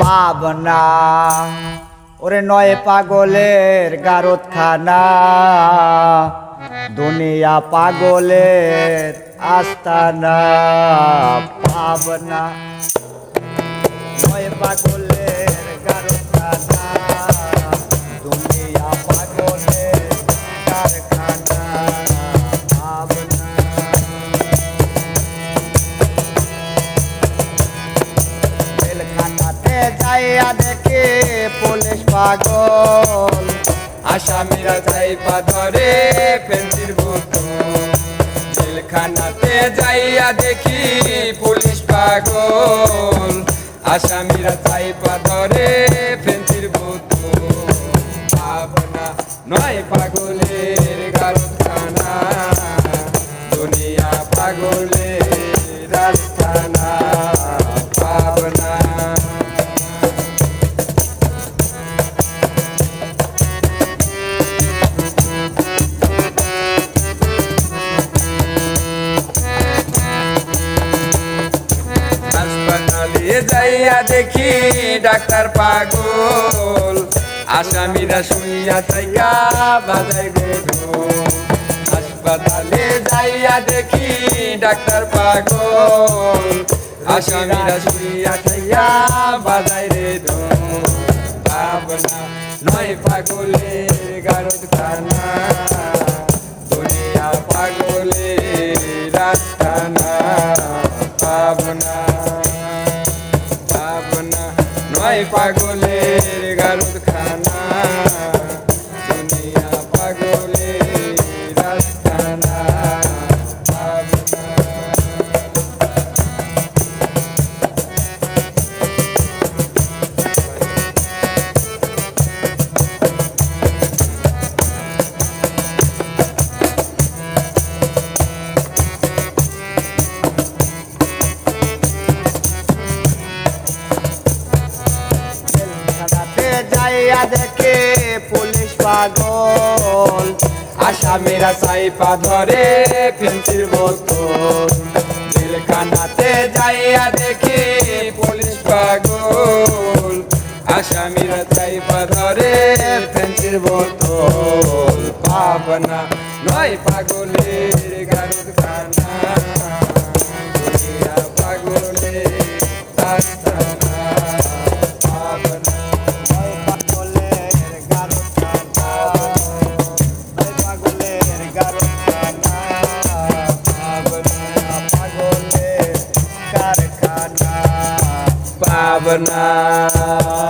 পাবনা। ওরে নয় পাগলের গারত খানা দুনিয়া পাগলের আস্তানা পাবনা। নয় পাগলের যাইয়া দেখে পুলিশ পাগল। আসামিরা বোতল জেলখানাতে যাইয়া দেখি পুলিশ পাগল। আসামিরা যাই পাথরে বোতল ভাবনা নয় পাগলের গারখানা দুনিয়া পাগলের যাইয়া দেখি ডাক্তার পাগল। আসামিরা শুইয়া থাইকা বাজাই হাসপাতালে যাইয়া দেখি ডাক্তার পাগল। আসামিরা শুইয়া থাইকা বাজাই রে দো ভাবনা নয় পাগলের গারদ খানা দুনিয়া পাগলের রাস্তানা নয় যাইয়া দেখে পুলিশ পাগল। আসামিরা সাইপা ধরে পেন্সিল বোতল। জেলখানাতে যাইয়া দেখি পুলিশ পাগল। আসামিরা সাইপা ধরে পেন্সিল বোতল। পাবনা নয় পাগলের পাগলের কারখানা পাবনা